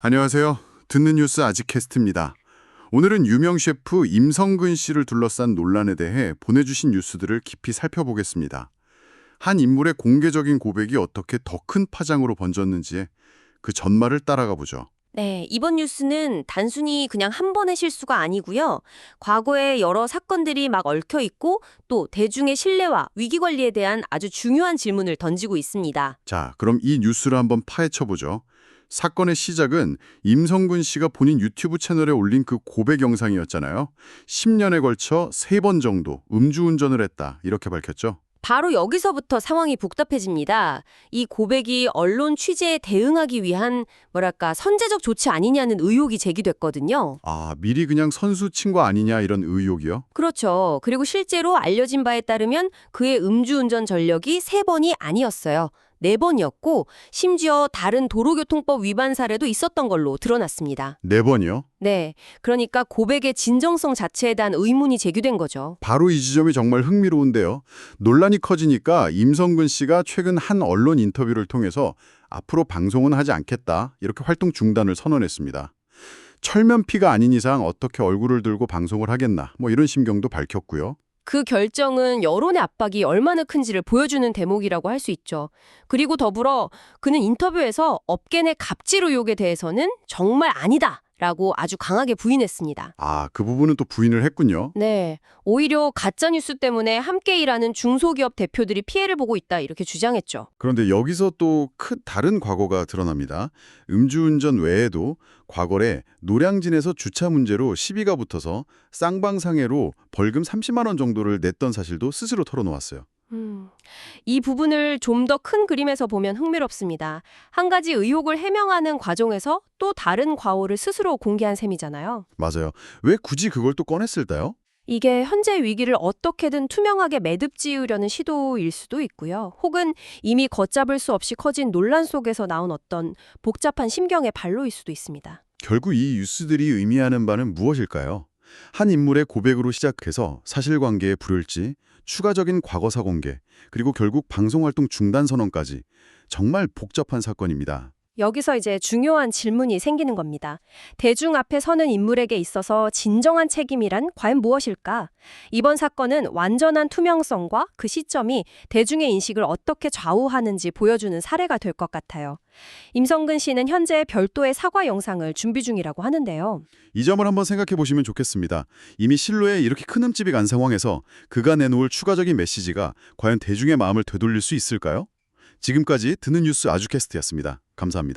안녕하세요. 듣는 뉴스 아직캐스트입니다. 오늘은 유명 셰프 임성근 씨를 둘러싼 논란에 대해 보내주신 뉴스들을 깊이 살펴보겠습니다. 한 인물의 공개적인 고백이 어떻게 더 큰 파장으로 번졌는지에 그 전말을 따라가 보죠. 네, 이번 뉴스는 단순히 그냥 한 번의 실수가 아니고요. 과거에 여러 사건들이 막 얽혀 있고 또 대중의 신뢰와 위기 관리에 대한 아주 중요한 질문을 던지고 있습니다. 자, 그럼 이 뉴스를 한번 파헤쳐 보죠. 사건의 시작은 임성근 씨가 본인 유튜브 채널에 올린 그 고백 영상이었잖아요. 10년에 걸쳐 3번 정도 음주운전을 했다. 이렇게 밝혔죠. 바로 여기서부터 상황이 복잡해집니다. 이 고백이 언론 취재에 대응하기 위한 뭐랄까 선제적 조치 아니냐는 의혹이 제기됐거든요. 아, 미리 그냥 선수 친구 아니냐 이런 의혹이요? 그렇죠. 그리고 실제로 알려진 바에 따르면 그의 음주운전 전력이 세번이 아니었어요. 네번이었고 심지어 다른 도로교통법 위반 사례도 있었던 걸로 드러났습니다. 네 번이요? 네. 그러니까 고백의 진정성 자체에 대한 의문이 제기된 거죠. 바로 이 지점이 정말 흥미로운데요. 논란이 커지니까 임성근 씨가 최근 한 언론 인터뷰를 통해서 앞으로 방송은 하지 않겠다 이렇게 활동 중단을 선언했습니다. 철면피가 아닌 이상 어떻게 얼굴을 들고 방송을 하겠나 뭐 이런 심경도 밝혔고요. 그 결정은 여론의 압박이 얼마나 큰지를 보여주는 대목이라고 할 수 있죠. 그리고 더불어 그는 인터뷰에서 업계 내 갑질 의혹에 대해서는 정말 아니다. 라고 아주 강하게 부인했습니다. 아, 그 부분은 또 부인을 했군요. 네. 오히려 가짜뉴스 때문에 함께 일하는 중소기업 대표들이 피해를 보고 있다. 이렇게 주장했죠. 그런데 여기서 또 큰 다른 과거가 드러납니다. 음주운전 외에도 과거에 노량진에서 주차 문제로 시비가 붙어서 쌍방상해로 벌금 30만 원 정도를 냈던 사실도 스스로 털어놓았어요. 음, 이 부분을 좀 더 큰 그림에서 보면 흥미롭습니다. 한 가지 의혹을 해명하는 과정에서 또 다른 과오를 스스로 공개한 셈이잖아요. 맞아요. 왜 굳이 그걸 또 꺼냈을까요? 이게 현재 위기를 어떻게든 투명하게 매듭 지으려는 시도일 수도 있고요. 혹은 이미 걷잡을 수 없이 커진 논란 속에서 나온 어떤 복잡한 심경의 발로일 수도 있습니다. 결국 이 뉴스들이 의미하는 바는 무엇일까요? 한 인물의 고백으로 시작해서 사실관계의 불일치, 추가적인 과거사 공개, 그리고 결국 방송활동 중단 선언까지 정말 복잡한 사건입니다. 여기서 이제 중요한 질문이 생기는 겁니다. 대중 앞에 서는 인물에게 있어서 진정한 책임이란 과연 무엇일까? 이번 사건은 완전한 투명성과 그 시점이 대중의 인식을 어떻게 좌우하는지 보여주는 사례가 될 것 같아요. 임성근 씨는 현재 별도의 사과 영상을 준비 중이라고 하는데요. 이 점을 한번 생각해 보시면 좋겠습니다. 이미 실로에 이렇게 큰 흠집이 간 상황에서 그가 내놓을 추가적인 메시지가 과연 대중의 마음을 되돌릴 수 있을까요? 지금까지 듣는 뉴스 아주캐스트였습니다. 감사합니다.